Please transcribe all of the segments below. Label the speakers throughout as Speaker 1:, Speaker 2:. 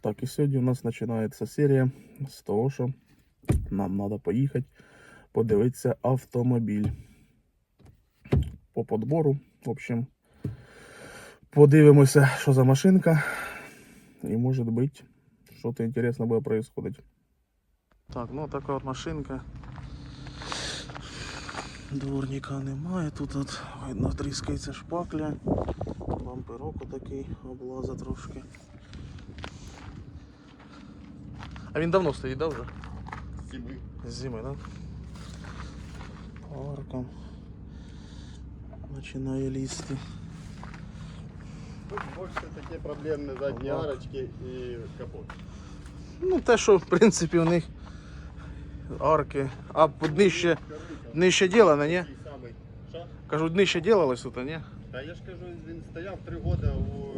Speaker 1: Так, і сьогодні у нас починається серія з того, що нам треба поїхати подивитися автомобіль. По подбору, в общем, подивимося, що за машинка. І може бути, щось інтересне буде происходить. Так, ну така от машинка. Дворника немає, тут от видно тріскається шпакля. Бамперок отакий облаза трошки. А він давно стоїть, да, вже?
Speaker 2: Зимы.
Speaker 1: З зими, да? Парком. Починає лізти.
Speaker 2: Тут больше такие проблемные задние
Speaker 1: Ага.
Speaker 2: арочки и капот.
Speaker 1: Ну, те, що в принципі у них арки. А нижче, нижче ділено, ні?
Speaker 2: Такий самий. Що?
Speaker 1: Кажу, днище ділилось тут, а ні?
Speaker 2: Та я ж кажу, він стояв три роки у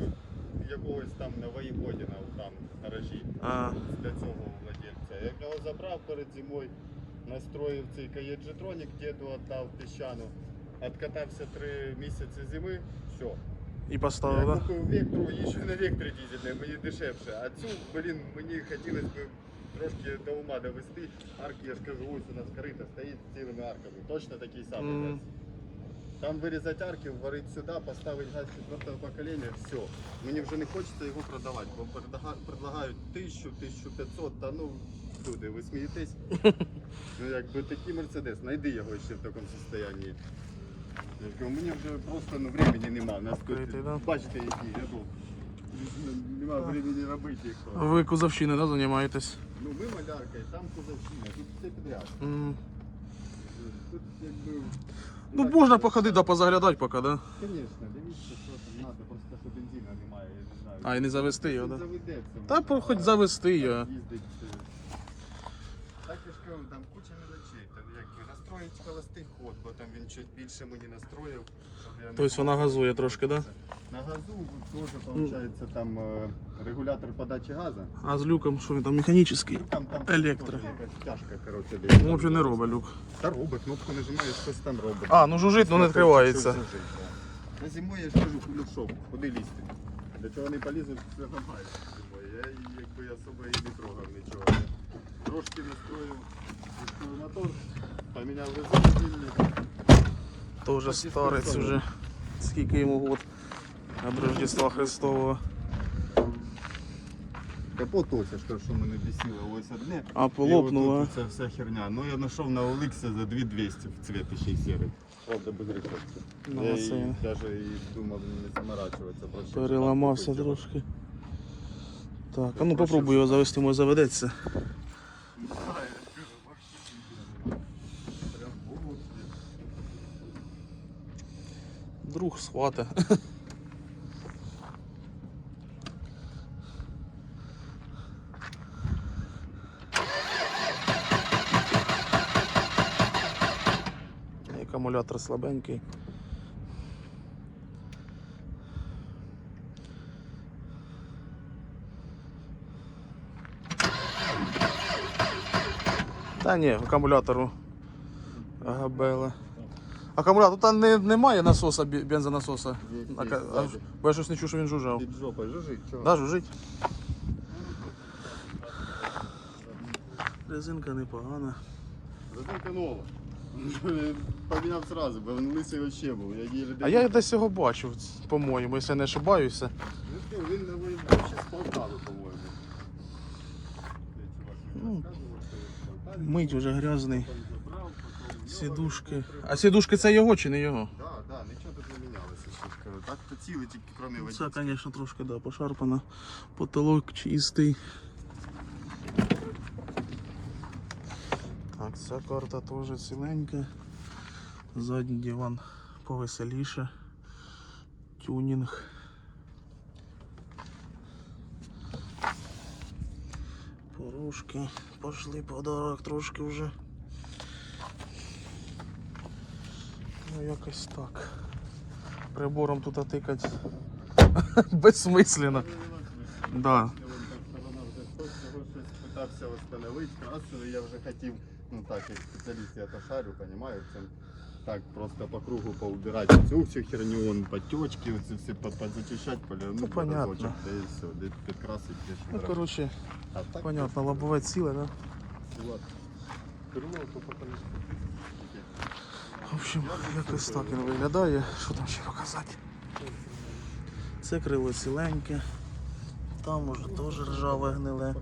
Speaker 2: якогось там на воєводіна, там в гаражі
Speaker 1: А,
Speaker 2: для цього владельця. Я його забрав перед зимою, настроїв цей каєджетронік, діду віддав піщану. Откатався три місяці зими, все.
Speaker 1: і
Speaker 2: Я
Speaker 1: поставив, да?
Speaker 2: купив вектру, їжджу на векторі дизельний, мені дешевше. А цю, блін, мені хотілося б трошки до ума довести. Арки, я ж кажу, ось у нас корита стоїть з цілими арками. Точно такий самий
Speaker 1: Мгм.
Speaker 2: Там вирізати арки, варити сюди, поставити газ четвертого покоління, все. Мені вже не хочеться його продавати, бо предага- предлагають 1000, 1500, та ну, люди, ви смієтесь? Ну якби такий мерседес, знайди його ще в такому стані. Я кажу, мені вже просто ну, времени нема. У Нас тут,
Speaker 1: Відкритий, да?
Speaker 2: бачите, який рядок. Нема времени робити їх.
Speaker 1: Ви кузовщини, да, займаєтесь?
Speaker 2: Ну ми малярка, і там кузовщина, тут все підряд.
Speaker 1: М.
Speaker 2: Тут якби...
Speaker 1: Ну, можна походити, да, позаглядати поки, да?
Speaker 2: Звісно, дивіться, що там треба, просто що бензина немає, я не знаю.
Speaker 1: А, і не завести його, да?
Speaker 2: заведеться.
Speaker 1: Та хоч завести його.
Speaker 2: Їздить. Так я кажу, там куча мелочей. Там якби настроїть холостий ход, бо там він чуть більше мені настроїв. щоб я не
Speaker 1: Тобто вона газує трошки, да?
Speaker 2: На газу теж виходить там е, регулятор подачі газу.
Speaker 1: А з люком, що він там механічний?
Speaker 2: Ну, Там, там
Speaker 1: Електро.
Speaker 2: теж якась тяжка, коротше,
Speaker 1: Ну, взагалі не робить люк.
Speaker 2: Та робить, кнопку нажимаєш, щось там робить.
Speaker 1: А, ну жужить, ну не відкривається.
Speaker 2: Щось жужить, да. На зимою я ж кажу, кулішов, куди лізти. Для чого не полізу, все нормально. Я і, якби особо і не. Трошки настроїв мотор, поміняв резину.
Speaker 1: Тоже старець уже. Скільки йому год від Рождества Христового.
Speaker 2: Капот ось, що мене бісило ось одне.
Speaker 1: А полопнуло.
Speaker 2: І Це вся херня. Ну я знайшов на Оликсі за 2200 в цвіт ще й сірий. Правда, без риховки.
Speaker 1: Ну,
Speaker 2: я
Speaker 1: це
Speaker 2: і, навіть і думав не заморачуватися. проще
Speaker 1: Переламався трошки. Так, а ну попробуй його завести, може заведеться.
Speaker 2: Прям було.
Speaker 1: Друг схвата. Акумулятор слабенький. Та ні, акумулятору габела. Акумулятор, там не, немає насоса, бі- бензонасоса.
Speaker 2: Є, є,
Speaker 1: А, бо я щось не чув, що він жужжав.
Speaker 2: Під жопою жужить, чого?
Speaker 1: Да, жужить. Резинка непогана.
Speaker 2: Резинка нова. Поміняв сразу, бо він лисий вообще був. Я її
Speaker 1: А я десь його бачив, по-моєму, якщо я не ошибаюся.
Speaker 2: Ну що, він новий ще з Полтави, по-моєму. Чувак мені
Speaker 1: Ну,
Speaker 2: розказував, що він з Полтави.
Speaker 1: Мить вже грязний. Сідушки.
Speaker 2: його
Speaker 1: А сідушки це його чи не його?
Speaker 2: Да, да, нічого тут не мінялося, що скажу. Так то цілий, тільки крім воді.
Speaker 1: Це, звісно, трошки да, пошарпано. Потолок чистий. Так, ця карта теж ціленька. Задній диван повеселіше. Тюнінг. Порушки. Пошли подарок трошки вже. Ну якось так. Прибором тут тикать безсмисленно. Да.
Speaker 2: Питався встановити, красили, я вже хотів, ну так, як спеціаліст, я то шарю, розумію, цьому.
Speaker 3: так просто по кругу поубирать цю всю херню, вон потечки, оці всі подзачищать, поля, ну,
Speaker 2: понятно.
Speaker 3: разочок, та і все, де підкрасить. де
Speaker 2: Ну,
Speaker 3: а так,
Speaker 2: понятно, лобове ціле, да?
Speaker 3: Крило, то покажи.
Speaker 2: В общем, якось так він виглядає. Що там ще показати? Це крило ціленьке. Там може теж ржаве гниле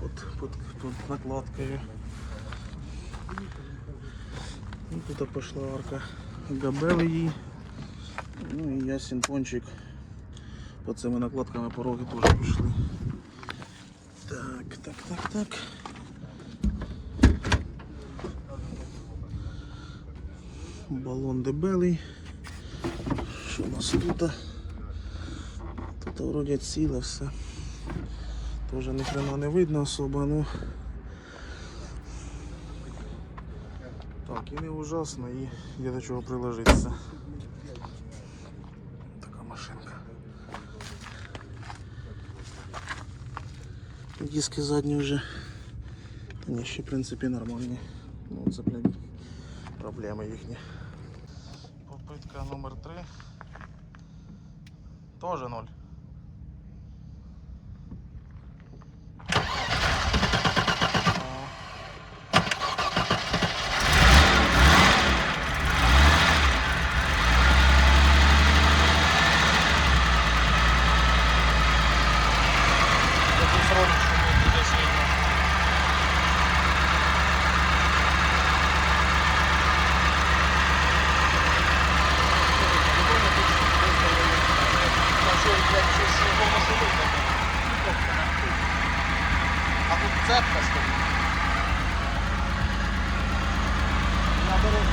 Speaker 2: під, під, під накладкою. І тут пішла арка габели її. Ну і ясен пончик. По цими накладками пороги теж пішли. Так, так, так, так. Балон дебелий. Що у нас тут? Тут вроді ціле все. Тоже ні хрена не видно особо, ну. Так, і не ужасно, і є до чого приложитися. Така машинка. Диски задні вже. Ні, ще в принципі нормальні. Ну, це блядь, проблеми їхні. Попитка номер 3. Тоже ноль. Якийсь ролик, що не буде сильно. А тут цепка стоїть. На дорогу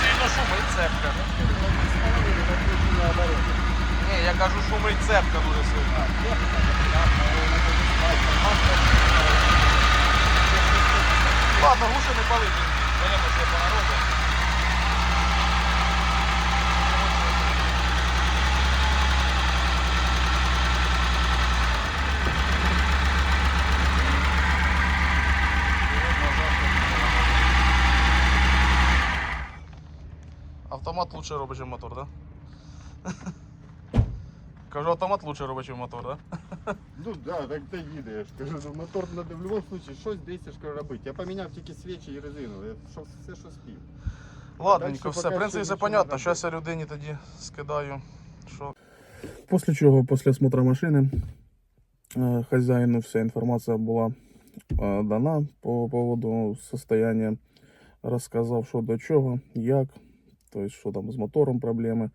Speaker 2: сильно шумить цепка. Ні, я кажу, шумить цепка дуже сильно. Ладно, гуша не палить. Беремо це по. Автомат лучше робить, ніж мотор, да? Кажу, автомат лучше робить, ніж мотор, да?
Speaker 3: Ну да, так ти їдеш. Кажу, ну мотор треба в будь-якому випадку щось десь ж робити. Я поміняв тільки свічі і резину. Я що, все, що спів.
Speaker 2: Ладненько,
Speaker 3: Дальше
Speaker 2: все,
Speaker 3: поки
Speaker 2: в принципі,
Speaker 3: ще
Speaker 2: все
Speaker 3: нічого
Speaker 2: понятно.
Speaker 3: не
Speaker 2: Зараз я людині тоді скидаю. Що.
Speaker 1: После чего, после осмотра машины, э, хозяину вся информация была э, дана по поводу состояния. Рассказав, що до чого, як, тобто, що там з мотором проблеми,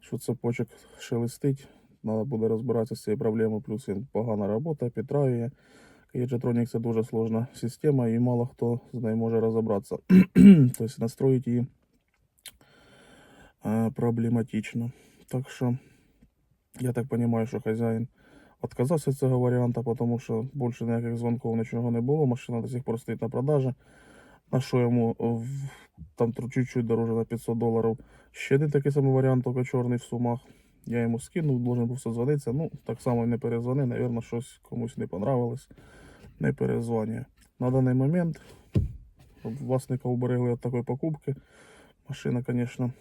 Speaker 1: що цепочок шелестить. Треба буде розбиратися з цією проблемою, плюс він погана робота, підтравює. Jetronic це дуже сложна система і мало хто з нею може розібратися. тобто настроїти її е, проблематично. Так що я так понимаю, що хазяїн отказався від цього варіанту, тому що більше ніяких дзвонків нічого не було. Машина до сих пор стоїть на продажі. На що йому там чуть-чуть дороже на 500 доларів. Ще один такий самий варіант, тільки чорний в сумах. Я йому скинув, должен був созвонитися. Ну, так само не перезвонив. Навірно, щось комусь не понравилось. Не перезвонює. На даний момент власника уберегли від такої покупки. Машина, звісно,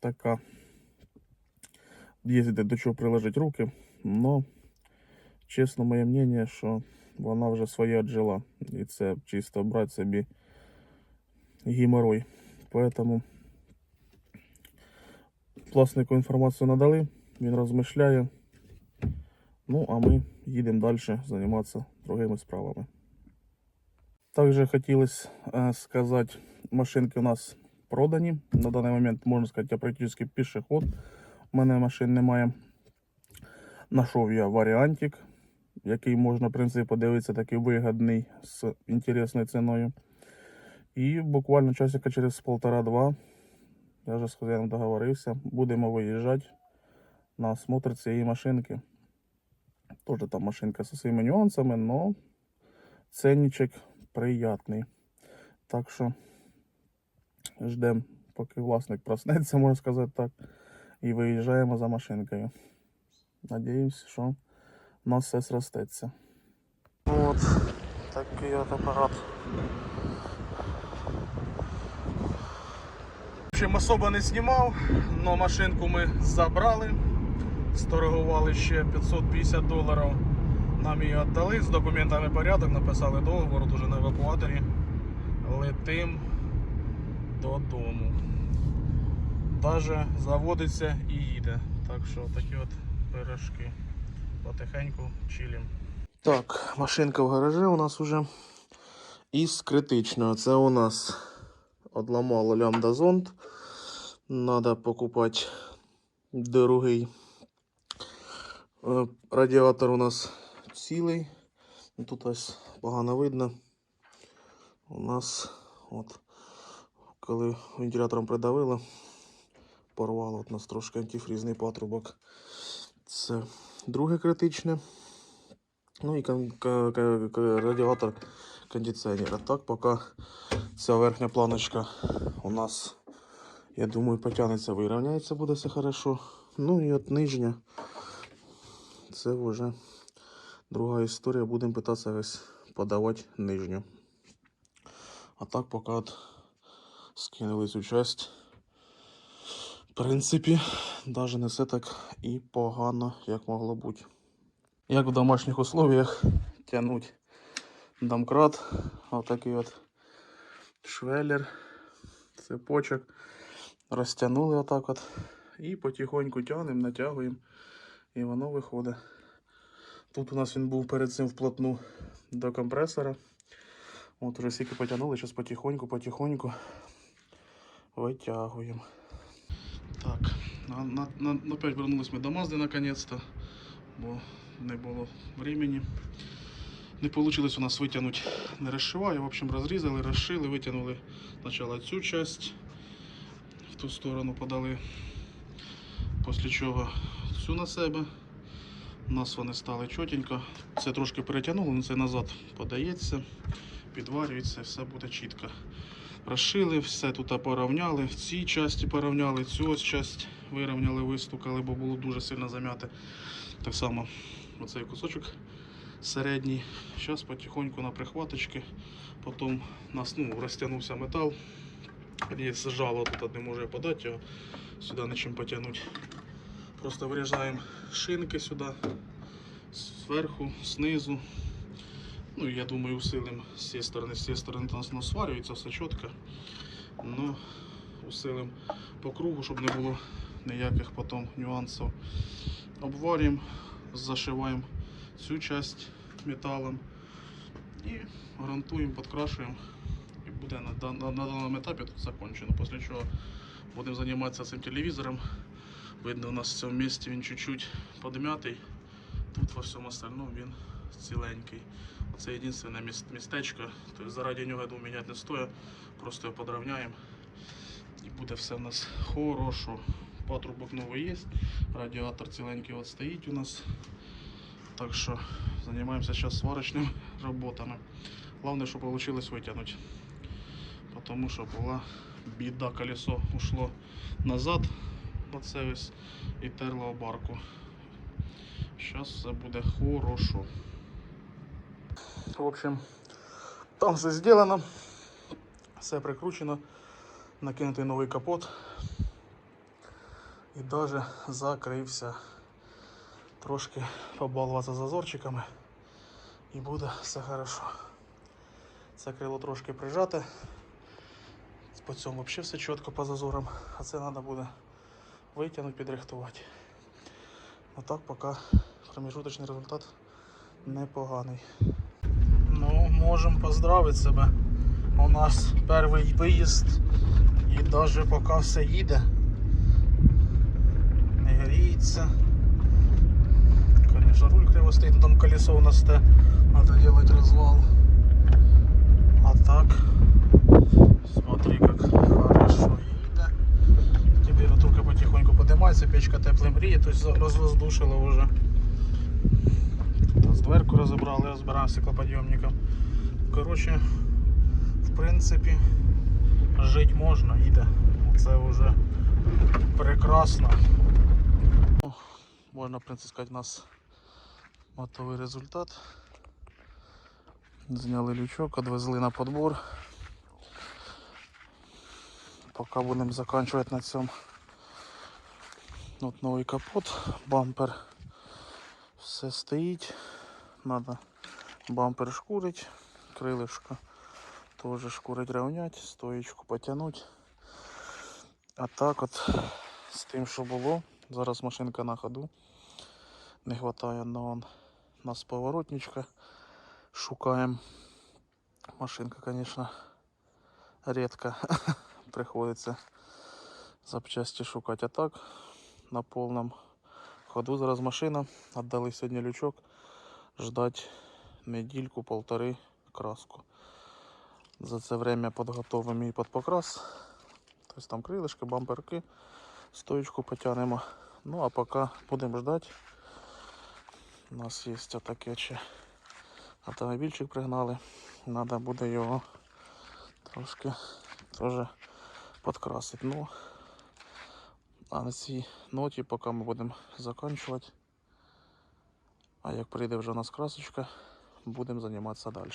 Speaker 1: така їздити до чого приложити руки, но чесно, моє мнение, що вона вже своє віджила. І це чисто брати собі геморрой. Поэтому власнику інформацію надали, він розмишляє. Ну, а ми їдемо далі займатися другими справами. Також хотілося е, сказати, машинки у нас продані. На даний момент, можна сказати, я практично пішоход. У мене машин немає. Нашов я варіантик, який можна, в принципі, подивитися, такий вигідний з інтересною ціною. І буквально часика через полтора-два, я вже з хазяїном договорився, будемо виїжджати на осмотр цієї машинки. Тоже там машинка зі своїми нюансами, але ценничок приятний. Так що ждемо, поки власник проснеться, можна сказати так і виїжджаємо за машинкою. Надіємося, що у нас все зростеться. от такий от апарат. Общем, особо не знімав, але машинку ми забрали. Сторгували ще 550 доларів. Нам її віддали, з документами порядок, написали договор, уже на евакуаторі. Летим додому. Даже заводиться і їде. Так що такі от пирожки. Потихеньку чилим. Так, машинка в гаражі у нас уже. Із критичного. Це у нас одламало лямбда зонд. Надо покупати другий. Е, Радіатор у нас цілий. Тут ось погано видно. У нас от коли вентилятором придавило, порвало от нас трошки антифрізний патрубок. Це друге критичне. Ну і радіатор кондиціонера. Так, поки ця верхня планочка у нас, я думаю, потягнеться, вирівняється, буде все хорошо. Ну і от нижня. Це вже друга історія. Будемо питатися ось подавати нижню. А так поки от скинули цю часть. В принципі, навіть не все так і погано, як могло бути. Як в домашніх условиях тягнуть домкрат, отакий от швеллер, цепочок. Розтягнули отак от. І потихоньку тягнемо, натягуємо, і воно виходить. Тут у нас він був перед цим вплотну до компресора. От уже стільки потягнули, зараз потихоньку, потихоньку витягуємо. Так, на, на, на, опять вернулись ми до Мазди наконец-то, бо не було времени. Не вийшло у нас витягнути, не розшиваю. В общем, розрізали, розшили, витягнули спочатку цю часть, в ту сторону подали, після чого цю на себе. У нас вони стали чотенько. Це трошки перетягнуло, але це назад подається, підварюється, все буде чітко. Розшили, все тут порівняли, в цій часті порівняли, цю ось часть вирівняли, вистукали, бо було дуже сильно зам'яте. Так само оцей кусочок середній. Зараз потихоньку на прихваточки, потім нас ну, розтягнувся метал. Зжало, тут не може подати його, сюди нічим потягнути. Просто вирізаємо шинки сюди, зверху, знизу. Ну, я думаю, усилим з цієї сторони, з цієї сторони нас сварюється, все чітко. Ну, усилим по кругу, щоб не було ніяких потім нюансів. Обварюємо, зашиваємо цю часть металом і грунтуємо, підкрашуємо. І буде на, на, на даному етапі тут закончено. Після чого будемо займатися цим телевізором. Видно, у нас в цьому місці він чуть-чуть подмятий. Тут во всьому остальному він ціленький. Це єдине міс- містечко. Тобто заради нього я думаю, міняти не стоїть. Просто його подравняємо. І буде все в нас хорошо. Патрубок новий є. Радіатор ціленький от стоїть у нас. Так що займаємося зараз сварочними роботами. Головне, щоб вийшло витягнути. Тому що була біда, колесо ушло назад. Оце ось і терло обарку. Зараз все буде хорошо. В общем, там все зроблено. Все прикручено. Накинутий новий капот. І навіть закрився. Трошки побалуватися зазорчиками. І буде все хорошо. Це крило трошки прижате. По цьому взагалі все чітко по зазорам. А це треба буде витягнути, підрихтувати. А так поки проміжуточний результат непоганий. Ну, можемо поздравити себе. У нас перший виїзд і навіть поки все їде. Не гріється. Конечно, руль криво стоїть, ну там колесо у нас те. Надо делать розвал. А так, смотри, как хорошо їде. Температурка потихоньку поднимается, печка теплим гріє, тобто розвоздушила вже. Тут дверку розібрали, розбираємо стеклоподйомником. Коротше, в принципі, жити можна, їде. Це вже прекрасно. Можна, в принципі, сказати, у нас готовий результат. Зняли лючок, відвезли на подбор. Поки будемо закінчувати на цьому. От новий капот, бампер. Все стоїть. Надо бампер шкурить, крилишко теж шкурить рівнять, стоїчку потягнути. А так от з тим, що було, зараз машинка на ходу. Не вистачає он, нас поворотничка. Шукаємо. Машинка, звісно, рідко приходиться запчасті шукати. А так, на повному ходу зараз машина. Отдали сьогодні лючок. Ждать недільку, полтори краску. За це время підготовимо її під покрас. Тобто там крилишки, бамперки, стоечку потягнемо. Ну а поки будемо ждати. У нас є отаке ще автомобільчик пригнали. Треба буде його трошки теж підкрасити. Ну, а на цій ноті, поки ми будемо закінчувати. А як прийде вже у нас красочка, будемо займатися далі.